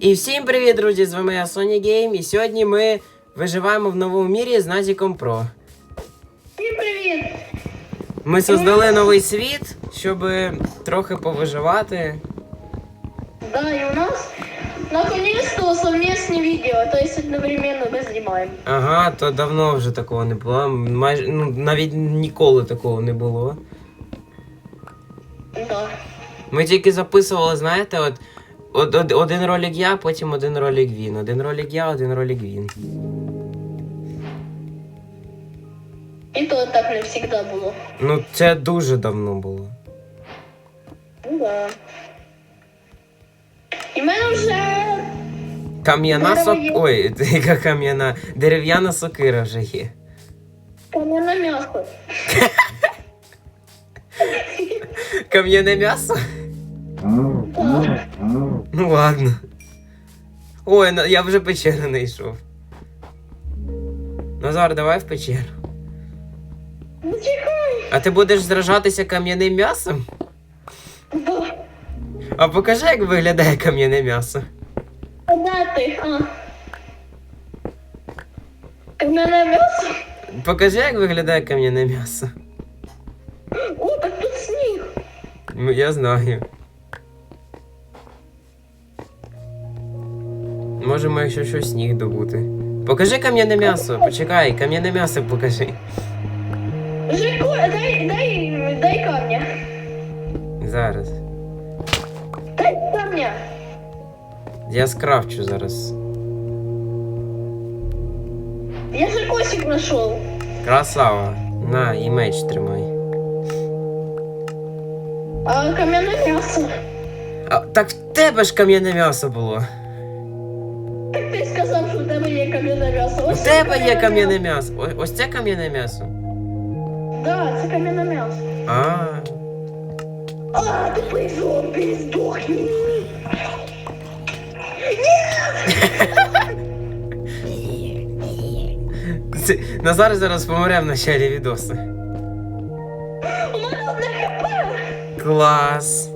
І всім привіт, друзі! З вами я Sony Game, і сьогодні ми виживаємо в новому мірі з Назіком Про. Всім привіт! Ми создали новий світ, щоб трохи повиживати. Да, и у нас наконец-то совместные видео, то есть одновременно мы снимаем. Ага, то давно вже такого не було. Майже ну навіть ніколи такого не було. Да. Ми тільки записували, знаєте, от один ролик я, потім один ролик він. Один ролик я, один ролик він. І то так не всегда було. Ну, це дуже давно було. Ну да. І в мене вже Кам'яна сок. Ой, яка кам'яна. Дерев'яна сокира вже є. кам'яне м'ясо. Кам'яне м'ясо? Так. Ну ладно. Ой, на- я вже печеру знайшов. Назар, давай в печеру. Ну чекай. А ти будеш зражатися кам'яним м'ясом? Да. А покажи, як виглядає кам'яне м'ясо. А де ти? А. Кам'яне м'ясо? Покажи, як виглядає кам'яне м'ясо. О, так тут сніг. Ну, Я знаю. Можемо, якщо щось сніг добути. Покажи кам'яне м'ясо. Почекай, кам'яне м'ясо покажи. Дай, дай, дай камня. Зараз. Дай камня. Я скрафчу зараз. Я же косик нашел. Красава. На, і меч тримай. А кам'яне м'ясо. А, так в тебе ж кам'яне м'ясо було. Тебе є кам'яне м'ясо. О- Ось це кам'яне м'ясо. Да, це кам'яне м'ясо. А. А, тупий зомбі, здохни. Це- Назар зараз помре в началі відосу. У мене одне хп. Клас.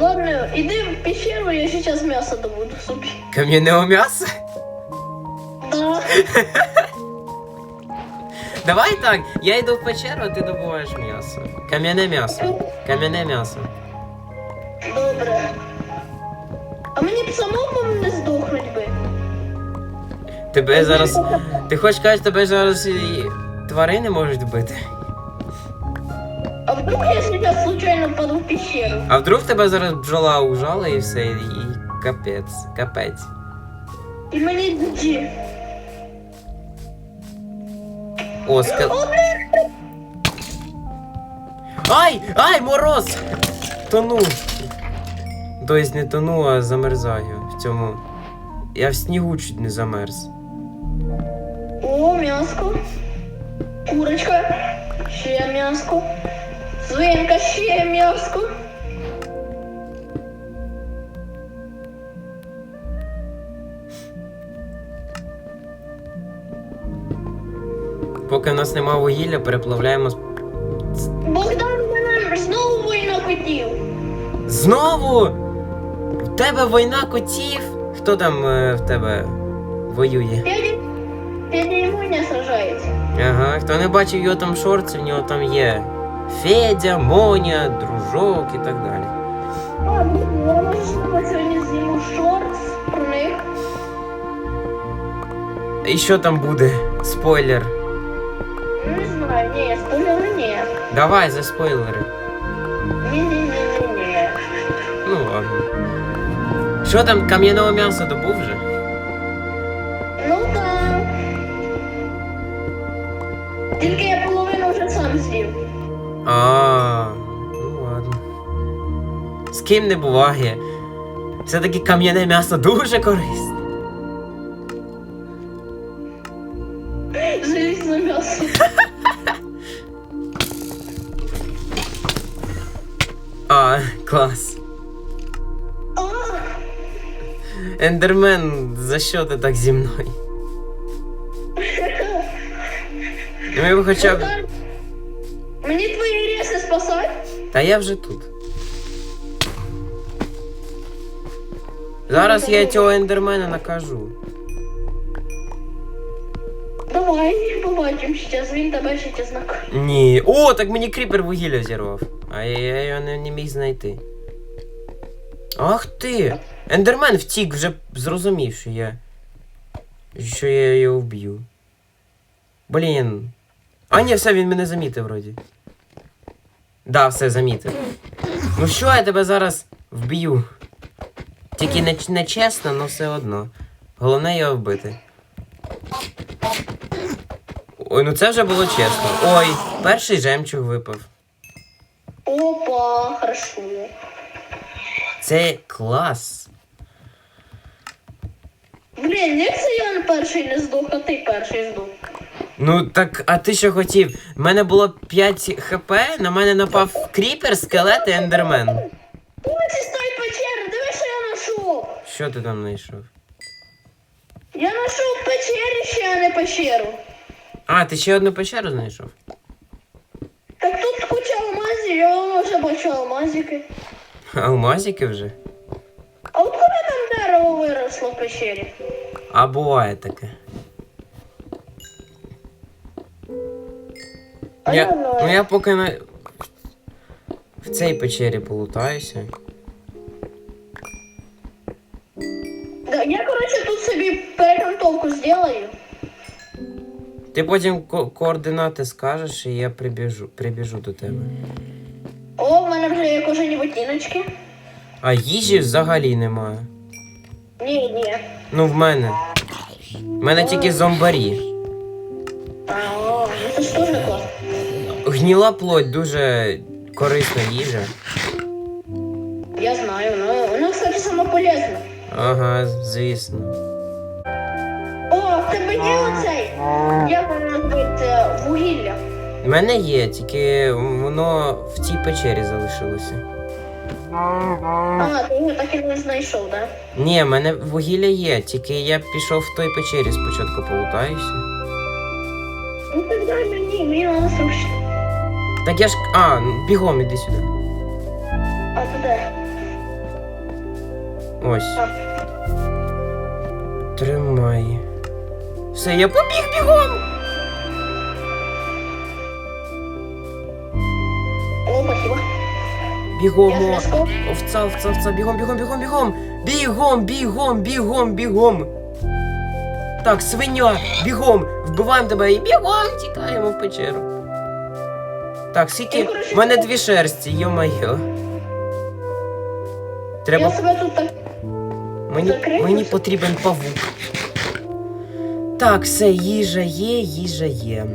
Ладно, іди в пещеру, я сейчас м'ясо добуду собі. Кам'яного м'яса? Да. Давай так, я йду в печеру, а ти добуваєш м'ясо. Кам'яне м'ясо. Кам'яне м'ясо. Добре. А мені б самому не здохнуть би. Тебе зараз. Ти хочеш сказати, тебе зараз і тварини можуть вбити? А вдруг я сейчас случайно впаду в пещеру? А вдруг тебе зараз бджола ужала і все, і, капець, капець. І мені джі. О, ска... О, блін! Ай! Ай, мороз! Тону. Тобто не тону, а замерзаю в цьому. Я в снігу чуть не замерз. О, м'яско. Курочка. Ще м'яско. Свинка, ще м'яско. Поки в нас нема вугілля, переплавляємо. з- Богдан мене знову війна котів. Знову! В тебе війна котів? Хто там е, в тебе воює? Дядя, сражається. Ага, хто не бачив його там шорти, в нього там є Федя, Моня, дружок і так далі. А, блін, я можу сьогодні зніму шортс про них. І що там буде? Спойлер. Давай за спойлери. Ну ладно. Що там, кам'яного м'яса добув вже? Ну так. Тільки я половину вже сам з'їв. А, ну ладно. З ким не буває. Все-таки кам'яне м'ясо дуже корисне. Ендермен, за що ти так зі мною? Ну, Ми б хоча б. Мені твої реси спасать? Та я вже тут. Зараз я цього ендермена накажу. Давай, побачимо зараз, він тебе ще знак. Ні. О, так мені кріпер вугілля зірвав. А я його не, не міг знайти. Ах ти! Ендермен втік, вже зрозумів, що я. Що я його вб'ю. Блін. А ні, все, він мене замітив вроді. Да, все замітив. Ну що я тебе зараз вб'ю? Тільки не, не чесно, але все одно. Головне його вбити. Ой, ну це вже було чесно. Ой, перший жемчуг випав. Опа, хорошо. Це клас. Блін, як це я на перший не здох, а ти перший здох? Ну так, а ти що хотів? У мене було 5 хп, на мене напав кріпер, скелет і ендермен. Ось і стой печери, диви, що я знайшов. Що ти там знайшов? Я знайшов печерище, а не пещеру. А, ти ще одну печеру знайшов? Так тут куча алмазів, я вже бачу алмазики. Алмазики вже? А от коли там дерево виросло в пещері? А буває таке. А Я, я ну я поки на... в цій печері полутаюся. Да, я, короче, тут собі перекантовку зроблю. Ти потім ко- координати скажеш, і я прибіжу, прибіжу до тебе. Мене вже є кожені ботиночки. А їжі взагалі немає. Ні, ні. Ну, в мене. В мене тільки зомбарі. А, о, ну це ж теж класно. Гніла плоть дуже корисна їжа. Я знаю, ну, воно, кстати, самополезно. Ага, звісно. О, в тебе є оцей, як воно називається, вугілля. В мене є, тільки воно в цій печері залишилося. А, ти його так і не знайшов, да? Ні, в мене вугілля є, тільки я пішов в той печері спочатку полутаюся. Ну так дай мені, мені надо срочно. Так я ж. А, бігом іди сюди. А ти де? Ось. А. Тримай. Все, я побіг бігом! Бігом! О. Овца, овца, овца, бігом, бігом, бігом, бігом! Бігом, бігом, бігом, бігом! Так, свиня, бігом! Вбиваємо тебе і бігом тікаємо в печеру. Так, скільки. В мене дві шерсті, йо-моє. Я себе тут так. Мені, закрию. мені потрібен павук. Так, все, їжа є, їжа є.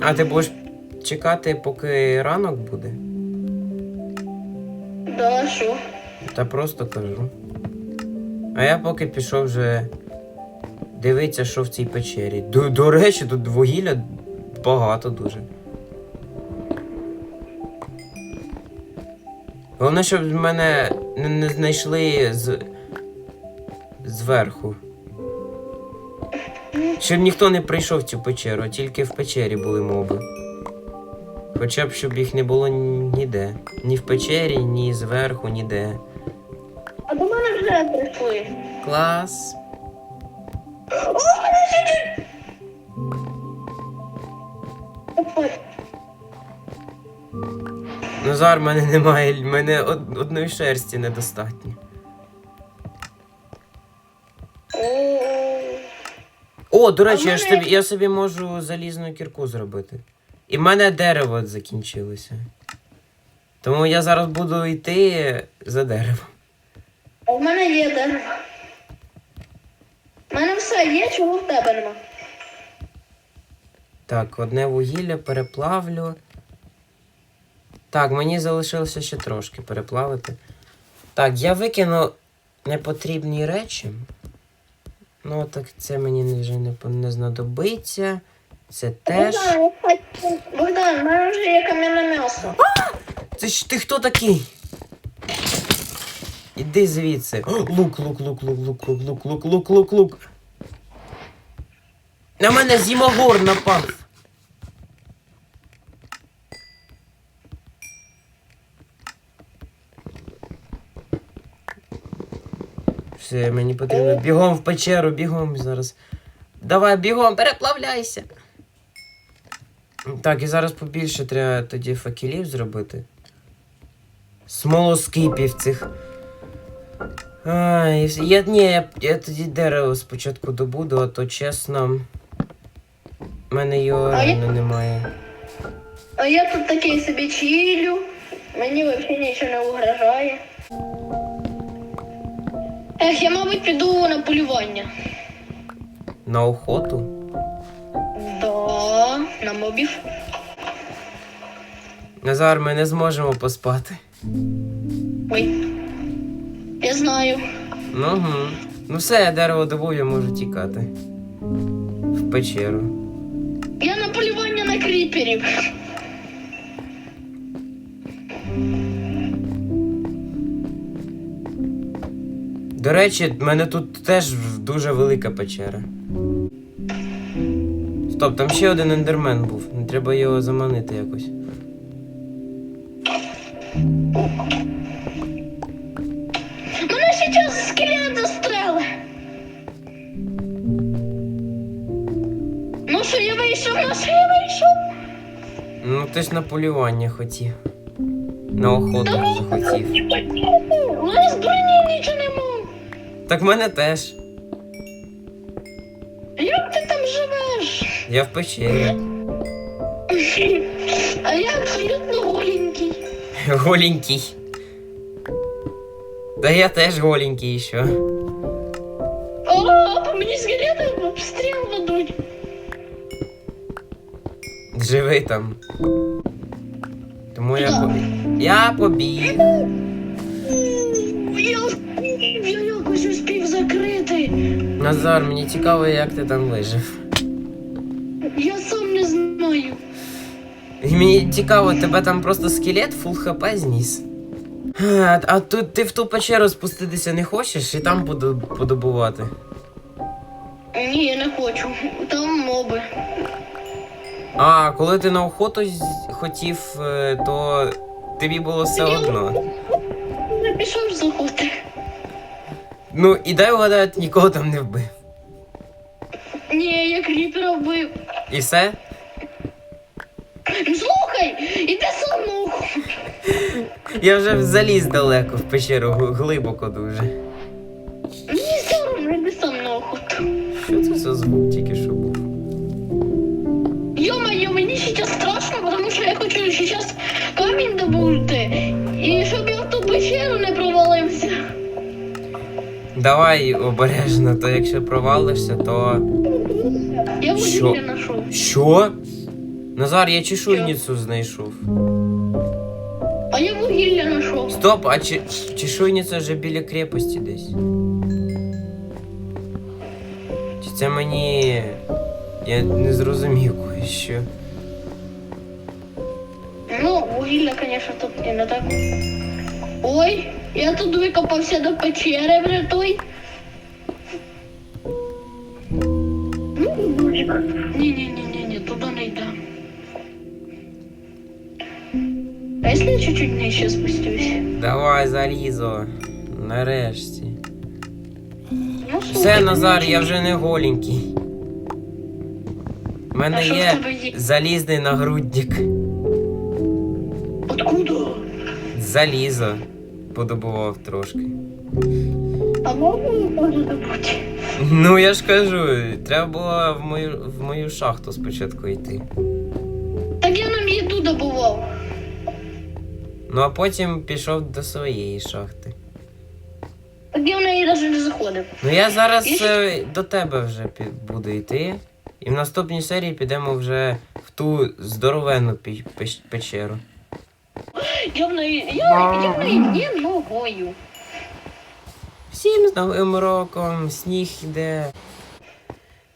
А ти будеш чекати, поки ранок буде? Да, що? Та просто кажу. А я поки пішов вже дивитися, що в цій печері. До, до речі, тут вугілля багато дуже. Головне, щоб мене не, знайшли з... зверху. Щоб ніхто не прийшов в цю печеру, а тільки в печері були моби. Хоча б щоб їх не було ніде. Ні в печері, ні зверху, ніде. А до мене вже прийшли. Клас. Опа. Назар, мене немає, мене од- одної шерсті недостатньо. О. О, до речі, я ж собі, я собі можу залізну кірку зробити. І в мене дерево закінчилося. Тому я зараз буду йти за деревом. А в мене є дерево. У мене все є, чого в тебе нема. Так, одне вугілля переплавлю. Так, мені залишилося ще трошки переплавити. Так, я викину непотрібні речі. Ну, так це мені вже не, не знадобиться. Це теж. Богдан, в мене вже є кам'яне м'ясо. Це ж ти хто такий? Іди звідси. Лук, лук, лук, лук, лук, лук, лук, лук, лук, лук, лук. На мене зімогор напав. Все, мені потрібно бігом в печеру, бігом зараз. Давай, бігом, переплавляйся. Так, і зараз побільше треба тоді факелів зробити. Смолоскипів цих. Ай, я, ні, я, я тоді дерево спочатку добуду, а то чесно. в мене його А я- реально немає. А я тут такий собі чилю. Мені взагалі нічого не угрожає. Ех, я, мабуть, піду на полювання. На охоту? Да, на мобів. Назар, ми не зможемо поспати. Ой. Я знаю. Ну, гу. ну все, я дерево добув, я можу тікати. В печеру. Я на полювання на кріперів. До речі, в мене тут теж дуже велика печера. Стоп, там ще один ендермен був. Треба його заманити якось. Мене зараз скелет застрели. Ну що, я вийшов, ну що я вийшов? Ну ти ж на полювання хотів. На охоту захотів. У мене з броні нічого нема. Так в мене теж. Я в печері. А я абсолютно голенький. Голенький. Та я теж голенький ще. О, по мені в обстріл ведуть. Живи там. Тому я по... Я побіг. Я якось успів закрити. Назар, мені цікаво, як ти там вижив. Мені цікаво, тебе там просто скелет фул хп зніс. А, тут ти в ту печеру спуститися не хочеш і там поду- подобувати. Ні, я не хочу. Там моби. А, коли ти на охоту хотів, е, то тобі було все одно. Не пішов з охоти. Ну, і дай вгадати, нікого там не вбив. Ні, я кріпера вбив. І все? Слухай, іди охоту. Я вже заліз далеко в печеру, глибоко дуже. Мені соромно, іди сам. Що це за звук тільки що був? Йо-моє, мені зараз страшно, тому що я хочу зараз камінь добути. І щоб я в ту печеру не провалився. Давай обережно, то якщо провалишся, то. Я вугілля знайшов. Що? Назар, я чешуйницю знайшов. А я вугілля знайшов. Стоп, а чи, чешуйниця вже біля крепості десь. Чи це мені. Я не зрозумів кое-що. Ну, вугілля, звісно, тут не так. Ой, я тут викопався до печери вже той. Ну, Ні-ні-ні-ні, туди не йдемо. А якщо я чуть-чуть нижче спустюсь? Давай, залізо. Нарешті. Ну, Все, Назар, я вже не голенький. У мене А що в є тебе є? залізний нагрудник. Откуда? Залізо. Подобував трошки. А можна теж добути? Ну я ж кажу, треба було в мою, в мою шахту спочатку йти. Ну а потім пішов до своєї шахти. Так я в неї навіть не заходив. Ну я зараз Я е, до тебе вже пі- буду йти. І в наступній серії підемо вже в ту здоровенну пі- печ- печеру. Я в неї. Я, я в неї не ногою. Всім з Новим роком, сніг іде.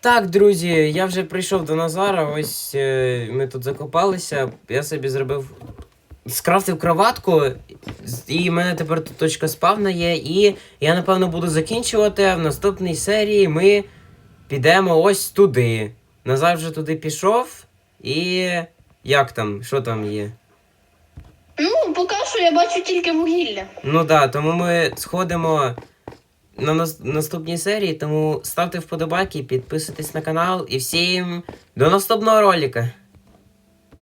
Так, друзі, я вже прийшов до Назара. Ось е, ми тут закопалися. Я собі зробив. Скрафтив кроватку, і в мене тепер тут точка спавна є. І я напевно буду закінчувати. А в наступній серії ми підемо ось туди. Назар вже туди пішов. І. Як там? Що там є? Ну, поки що я бачу тільки вугілля. Ну да, тому ми сходимо на нас- наступній серії, тому ставте вподобайки, підписуйтесь на канал і всім до наступного ролика.